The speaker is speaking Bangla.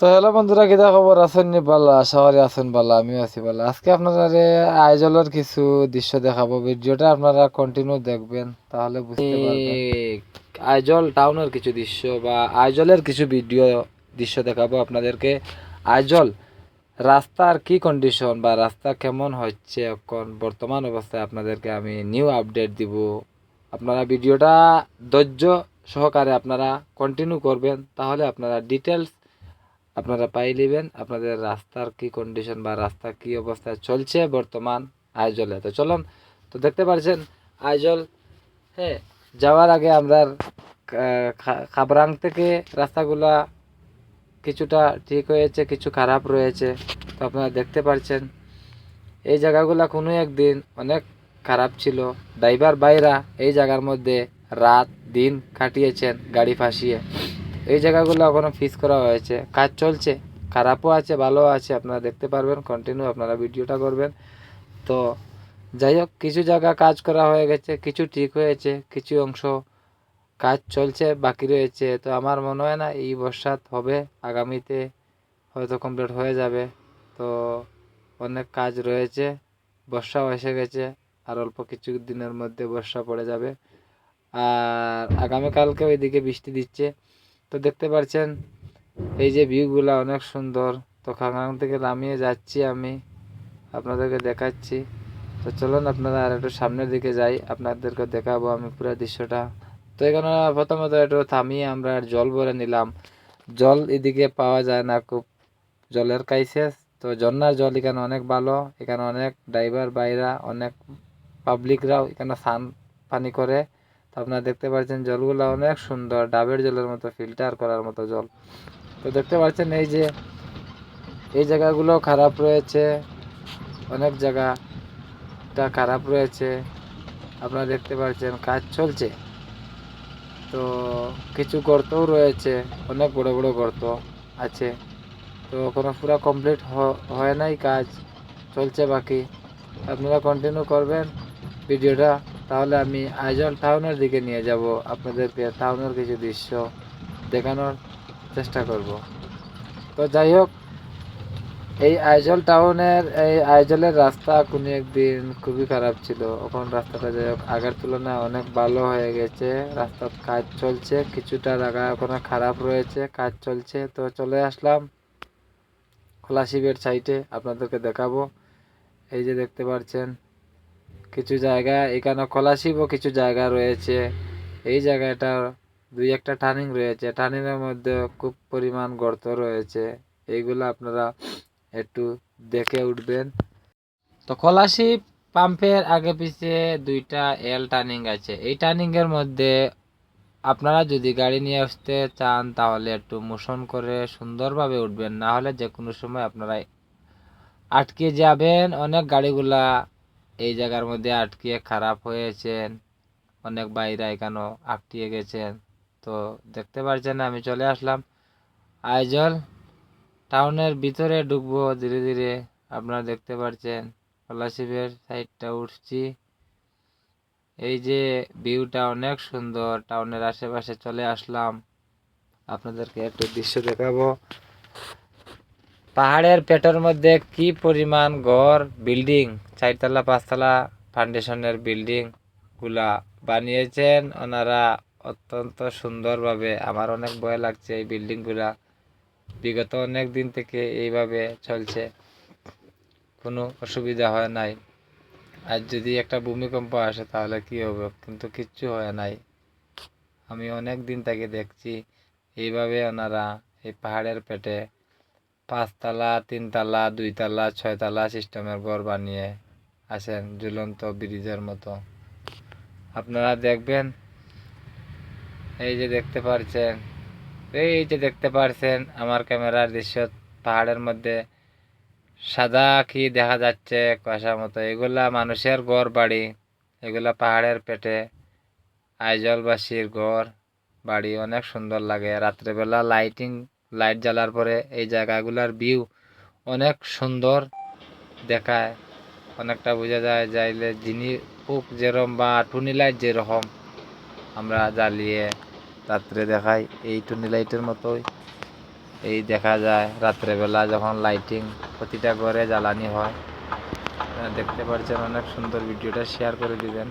তো হ্যালো বন্ধুরা কিতা খবর? আছেন নি? আশা আছেন বালা আমিও আছি বালা আজকে আপনারা আইজলের কিছু দৃশ্য দেখাবো, ভিডিওটা আপনারা কন্টিনিউ দেখবেন, তাহলে বুঝতে আইজল টাউনের কিছু দৃশ্য বা আইজলের কিছু ভিডিও দৃশ্য দেখাবো আপনাদেরকে। আইজল, রাস্তার কি কন্ডিশন বা রাস্তা কেমন হচ্ছে এখন? বর্তমান অবস্থায় আপনাদেরকে আমি নিউ আপডেট দিব। আপনারা ভিডিওটা ধৈর্য সহকারে আপনারা কন্টিনিউ করবেন, তাহলে আপনারা ডিটেলস আপনারা পাই নেবেন। আপনাদের রাস্তার কি কন্ডিশন বা রাস্তা কি অবস্থায় চলছে বর্তমান আইজলে তো চলুন, তো দেখতে পাচ্ছেন আইজল হ্যাঁ যাওয়ার আগে আমরা খাবরাং থেকে রাস্তাগুলা কিছুটা ঠিক হয়েছে, কিছু খারাপ রয়েছে। তো আপনারা দেখতে পাচ্ছেন এই জায়গাগুলা কোনো একদিন অনেক খারাপ ছিল। ড্রাইভার বাইরা এই জায়গার মধ্যে রাত দিন কাটিয়েছেন গাড়ি ফাঁসিয়ে। এই জায়গাগুলো এখনও ফিস করা হয়েছে। কাজ চলছে, খারাপও আছে ভালো আছে, আপনারা দেখতে পারবেন কন্টিনিউ আপনারা ভিডিওটা করবেন। তো যাই হোক, কিছু জায়গা কাজ করা হয়ে গেছে, কিছু ঠিক হয়েছে, কিছু অংশ কাজ চলছে, বাকি রয়েছে। তো আমার মনে হয় না, এই বর্ষাত হবে, আগামীতে হয়তো কমপ্লিট হয়ে যাবে। তো অনেক কাজ রয়েছে, বর্ষাও এসে গেছে, আর অল্প কিছু দিনের মধ্যে বর্ষা পড়ে যাবে। আর আগামীকালকে ওইদিকে বৃষ্টি দিচ্ছে। তো দেখতে পাচ্ছেন এই যে ভিউগুলা অনেক সুন্দর। তো খাগাং থেকে নামিয়ে যাচ্ছি আমি, আপনাদেরকে দেখাচ্ছি। তো চলুন আপনারা আর একটু সামনের দিকে যাই, আপনাদেরকে দেখাবো আমি পুরো দৃশ্যটা। তো এখানে প্রথমত একটু থামিয়ে আমরা জল ভরে নিলাম। জল এদিকে পাওয়া যায় না খুব, জলের কাইসেস তো ঝর্নার জল এখানে অনেক ভালো, এখানে অনেক ড্রাইভার বাইরা, অনেক পাবলিকরাও এখানে স্নান পানি করে। তো আপনারা দেখতে পাচ্ছেন জলগুলো অনেক সুন্দর, ডাবের জলের মতো ফিল্টার করার মতো জল। তো দেখতে পাচ্ছেন এই যে, এই জায়গাগুলো খারাপ রয়েছে, অনেক জায়গাটা খারাপ রয়েছে। আপনারা দেখতে পাচ্ছেন কাজ চলছে। তো কিছু গর্তও রয়েছে, অনেক বড় বড় গর্ত আছে। তো কোনো পুরো কমপ্লিট হয় নাই কাজ, চলছে বাকি। আপনারা কন্টিনিউ করবেন ভিডিওটা। তাহলে আমি আইজল টাউনের দিকে নিয়ে যাব। আপনাদেরকে টাউনের কিছু দৃশ্য দেখানোর চেষ্টা করব। তো যাই হোক, এই আইজল টাউনের, এই আইজলের রাস্তা কোনো একদিন খুবই খারাপ ছিল। এখন রাস্তাটা যাই হোক, আগের তুলনায় অনেক ভালো হয়ে গেছে। রাস্তার কাজ চলছে, কিছুটা জায়গা ওখানে খারাপ রয়েছে, কাজ চলছে। তো চলে আসলাম খোলা শিবের সাইটে আপনাদেরকে দেখাবো। এই যে দেখতে পাচ্ছেন কিছু জায়গা, এখানে খোলাশিবও কিছু জায়গা রয়েছে। এই জায়গাটা দুই একটা টার্নিং রয়েছে। টার্নিংয়ের মধ্যে খুব পরিমাণ গর্ত রয়েছে। এইগুলো আপনারা একটু দেখে উঠবেন। তো খোলাশিব পাম্পের আগে পিছে দুইটা এল টার্নিং আছে। এই টার্নিংয়ের মধ্যে আপনারা যদি গাড়ি নিয়ে আসতে চান, তাহলে একটু মোশন করে সুন্দরভাবে উঠবেন। না হলে যে কোনো সময় আপনারা আটকে যাবেন। অনেক গাড়িগুলা এই জায়গার মধ্যে আটকিয়ে খারাপ হয়েছেন, অনেক বাইরে এখানেও আটকিয়ে গেছেন। তো দেখতে পাচ্ছেন আমি চলে আসলাম। আইজল টাউনের ভিতরে ঢুকবো ধীরে ধীরে, আপনারা দেখতে পাচ্ছেন স্কলারশিপের সাইডটা উঠছি। এই যে ভিউটা অনেক সুন্দর, টাউনের আশেপাশে চলে আসলাম। আপনাদেরকে একটু দৃশ্য দেখাবো। পাহাড়ের পেটের মধ্যে কি পরিমাণ ঘর, বিল্ডিং? চারতলা, পাঁচতলা ফাউন্ডেশনের বিল্ডিংগুলা বানিয়েছেন। ওনারা অত্যন্ত সুন্দরভাবে, আমার অনেক ভয় লাগছে এই বিল্ডিংগুলা। বিগত অনেক দিন থেকে এইভাবে চলছে, কোনো অসুবিধা হয় নাই। আর যদি একটা ভূমিকম্প আসে তাহলে কি হবে? কিন্তু কিচ্ছু হয় নাই। আমি অনেক দিন থেকে দেখছি, এইভাবে ওনারা এই পাহাড়ের পেটে পাঁচতলা, তিনতলা, দুইতলা, ছয়তলা সিস্টেমের ঘর বানিয়ে আছেন ঝুলন্ত ব্রিজের মতো। আপনারা দেখবেন, এই যে দেখতে পারছেন, এই যে দেখতে পারছেন, আমার ক্যামেরার দৃশ্য পাহাড়ের মধ্যে সাদা কি দেখা যাচ্ছে, কুয়াশার মতো। এগুলা মানুষের ঘর বাড়ি, এগুলা পাহাড়ের পেটে আইজলবাসীর ঘর বাড়ি, অনেক সুন্দর লাগে। রাত্রেবেলা লাইটিং লাইট জ্বালার পরে এই জায়গাগুলার ভিউ অনেক সুন্দর দেখায়। অনেকটা বোঝা যায় যাইলে যিনি পুক যেরকম বা টুনি লাইট যেরকম আমরা জ্বালিয়ে রাত্রে দেখাই। এই টুনি লাইটের মতোই এই দেখা যায় রাত্রেবেলা যখন লাইটিং প্রতিটা ঘরে জ্বালানি হয়। দেখতে পাচ্ছেন অনেক সুন্দর ভিডিওটা শেয়ার করে দিবেন।